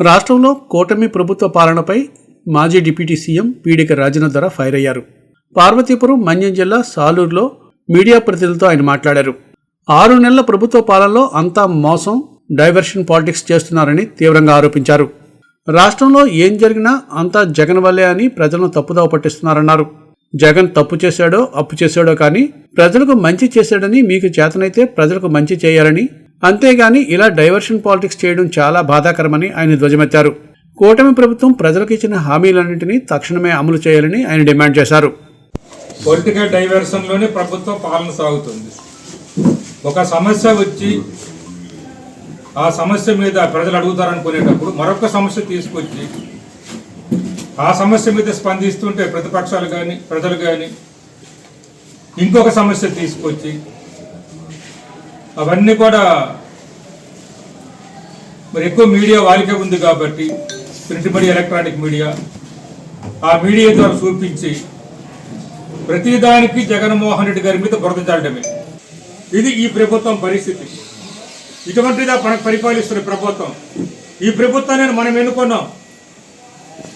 రాష్ట్రంలో కూటమి ప్రభుత్వ పాలనపై మాజీ డిప్యూటీ సీఎం పీడిక రాజేంద్ర ధర ఫైర్ అయ్యారు. పార్వతీపురం మన్యం జిల్లా సాలూరులో మీడియా ప్రతినిధులతో ఆయన మాట్లాడారు. ఆరు నెలల ప్రభుత్వ పాలనలో అంతా మోసం డైవర్షన్ పాలిటిక్స్ చేస్తున్నారని తీవ్రంగా ఆరోపించారు. రాష్ట్రంలో ఏం జరిగినా అంతా జగన్ వల్లే అని ప్రజలను తప్పుదావ పట్టిస్తున్నారన్నారు. జగన్ తప్పు చేశాడో అప్పు చేశాడో కానీ ప్రజలకు మంచి చేశాడని మీకు చేతనైతే ప్రజలకు మంచి చేయాలని అంతేగాని ఇలా డైవర్షన్ పాలిటిక్స్ చేయడం చాలా బాధాకరమని ఆయన ధ్వజమెత్తారు. కూటమి ప్రభుత్వం ప్రజలకు ఇచ్చిన హామీలన్నింటినీ తక్షణమే అమలు చేయాలని ఆయన డిమాండ్ చేశారు. పొలిటికల్ డైవర్షన్లోనే ప్రభుత్వం పాలన సాగుతుంది. ఒక సమస్య వచ్చి ఆ సమస్య మీద ప్రజలు అడుగుతారనుకునేటప్పుడు మరొక సమస్య తీసుకొచ్చి ఆ సమస్య మీద స్పందిస్తుంటే ప్రతిపక్షాలు కానీ ప్రజలు కానీ ఇంకొక సమస్య తీసుకొచ్చి అవన్నీ కూడా మరి ఎక్కువ మీడియా వారికే ఉంది కాబట్టి ప్రింట్ మీడియా ఎలక్ట్రానిక్ మీడియా. ఆ మీడియా ద్వారా చూపించి ప్రతిదానికి జగన్మోహన్ రెడ్డి గారి మీద బురద ఇది ఈ ప్రభుత్వం పరిస్థితి. ఇటువంటిదా మనకు పరిపాలిస్తున్న ప్రభుత్వం. ఈ ప్రభుత్వాన్ని మనం ఎన్నుకున్నాం.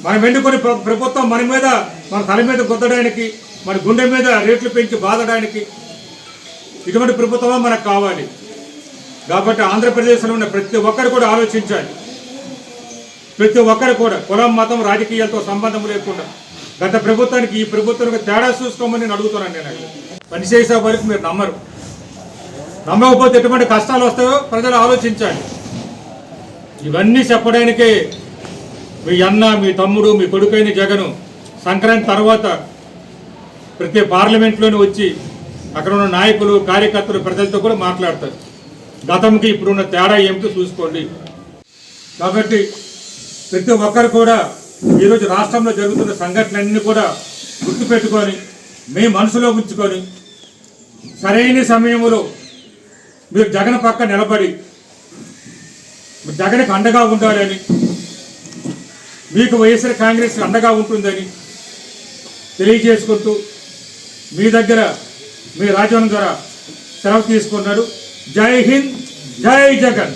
మనం ఎన్నుకుని ప్రభుత్వం మన మీద మన తల మీద గుద్దడానికి మన గుండె మీద రేట్లు పెంచి బాధడానికి ఇటువంటి ప్రభుత్వమే మనకు కావాలి. కాబట్టి ఆంధ్రప్రదేశ్లో ఉన్న ప్రతి ఒక్కరు కూడా ఆలోచించాలి. ప్రతి ఒక్కరు కూడా కులం మతం రాజకీయాలతో సంబంధం లేకుండా గత ప్రభుత్వానికి ఈ ప్రభుత్వానికి తేడా చూసుకోమని నేను అడుగుతున్నాను నేను. పనిచేసే వరకు మీరు నమ్మరు. నమ్మకపోతే ఎటువంటి కష్టాలు వస్తాయో ప్రజలు ఆలోచించాలి. ఇవన్నీ చెప్పడానికే మీ అన్న మీ తమ్ముడు మీ కొడుకైన జగను సంక్రాంతి తర్వాత ప్రతి పార్లమెంట్లోనే వచ్చి అక్కడ ఉన్న నాయకులు కార్యకర్తలు ప్రజలతో కూడా మాట్లాడతారు. గతంకి ఇప్పుడున్న తేడా ఏమిటో చూసుకోండి. కాబట్టి ప్రతి ఒక్కరు కూడా ఈరోజు రాష్ట్రంలో జరుగుతున్న సంఘటనలన్నీ కూడా గుర్తుపెట్టుకొని మీ మనసులో ఉంచుకొని సరైన సమయంలో మీరు జగన్ పక్క నిలబడి జగన్కి అండగా ఉండాలని మీకు వైఎస్ఆర్ కాంగ్రెస్ అండగా ఉంటుందని తెలియజేసుకుంటూ మీ దగ్గర మీ రాజ్యాంగం ద్వారా సెలవు తీసుకున్నాడు. జై హింద్ జై జగన్.